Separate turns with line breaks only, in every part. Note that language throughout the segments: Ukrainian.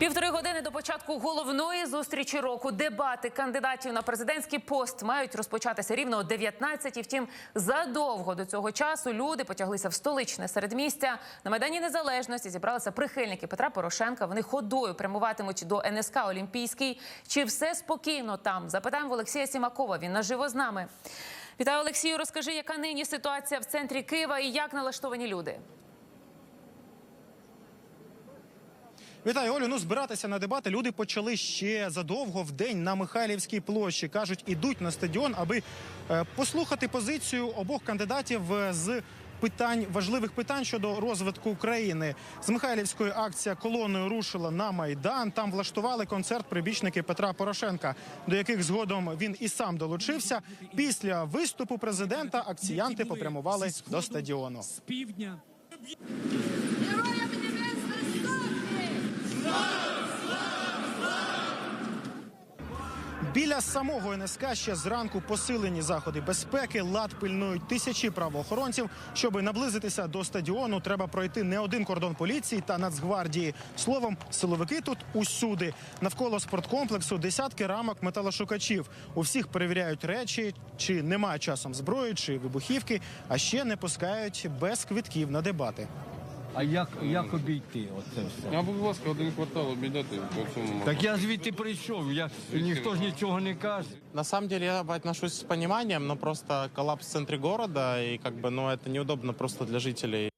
Півтори години до початку головної зустрічі року. Дебати кандидатів на президентський пост мають розпочатися рівно о 19 Втім, задовго до цього часу люди потяглися в столичне середмістя. На майдані незалежності зібралися прихильники Петра Порошенка. Вони ходою прямуватимуть до НСК Олімпійський. Чи все спокійно там? Запитаємо Олексія Сімакова. Він наживо з нами. Вітаю, Олексію. Розкажи, яка нині ситуація в центрі Києва і як налаштовані люди?
Вітаю, Олю. Ну збиратися на дебати люди почали ще задовго в день на Михайлівській площі. кажуть, ідуть на стадіон, аби е, послухати позицію обох кандидатів е, з. Питань важливих питань щодо розвитку країни з Михайлівської акція колоною рушила на майдан. Там влаштували концерт прибічники Петра Порошенка, до яких згодом він і сам долучився. Після виступу президента акціянти попрямували до стадіону.
з півдня.
Біля самого НСК ще зранку посилені заходи безпеки. Лад пильнують тисячі правоохоронців. Щоб наблизитися до стадіону, треба пройти не один кордон поліції та Нацгвардії. Словом, силовики тут усюди. Навколо спорткомплексу десятки рамок металошукачів. У всіх перевіряють речі, чи немає часом зброї, чи вибухівки, а ще не пускають без квитків на дебати.
А як, як обійти оце все?
Я будь ласка, один квартал обійдете по цьому.
Так я звідти прийшов, я, ніхто ж нічого не каже.
На самом деле я отношусь с пониманием, но просто коллапс в центре города, и как бы, ну, это неудобно просто для жителей.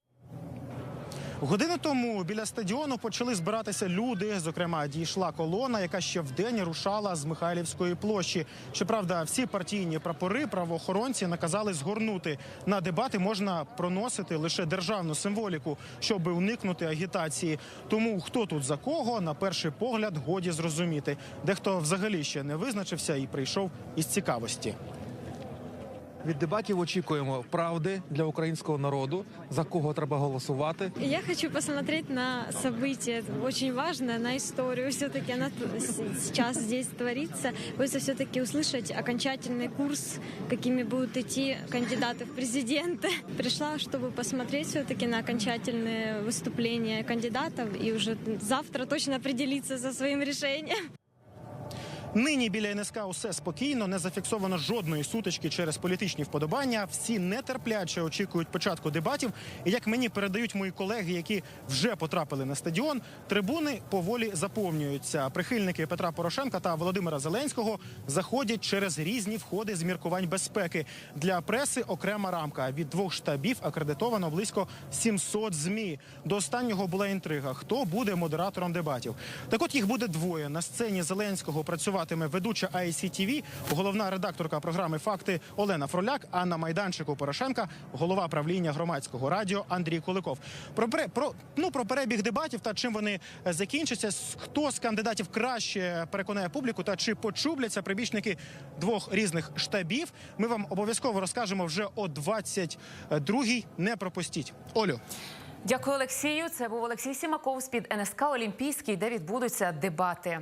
Годину тому біля стадіону почали збиратися люди. Зокрема, дійшла колона, яка ще вдень рушала з Михайлівської площі. Щоправда, всі партійні прапори правоохоронці наказали згорнути. На дебати можна проносити лише державну символіку, щоб уникнути агітації. Тому хто тут за кого, на перший погляд, годі зрозуміти. Дехто взагалі ще не визначився і прийшов із цікавості.
Від дебатів очікуємо правди для українського народу, за кого треба голосувати.
Я хочу посмотреть на события, это очень важно, на историю. Все-таки она т- с- сейчас здесь творится. Хочется все-таки услышать окончательный курс, какими будут идти кандидаты в президенты. Пришла, чтобы посмотреть все-таки на окончательные выступления кандидатов и уже завтра точно определиться со своим решением.
Нині біля НСК усе спокійно, не зафіксовано жодної сутички через політичні вподобання. Всі нетерпляче очікують початку дебатів. І як мені передають мої колеги, які вже потрапили на стадіон, трибуни поволі заповнюються. Прихильники Петра Порошенка та Володимира Зеленського заходять через різні входи з міркувань безпеки. Для преси окрема рамка. Від двох штабів акредитовано близько 700 змі. До останнього була інтрига. Хто буде модератором дебатів? Так от їх буде двоє. На сцені Зеленського працюватиме ведуча ICTV, головна редакторка програми Факти Олена Фроляк. А на майданчику Порошенка голова правління громадського радіо Андрій Куликов. Про про ну про перебіг дебатів та чим вони е, закінчаться. Хто з кандидатів краще переконає публіку та чи почубляться прибічники двох різних штабів? Ми вам обов'язково розкажемо вже о 22-й. Не пропустіть. Олю.
Дякую, Олексію. Це був Олексій Сімаков з під НСК Олімпійський, де відбудуться дебати.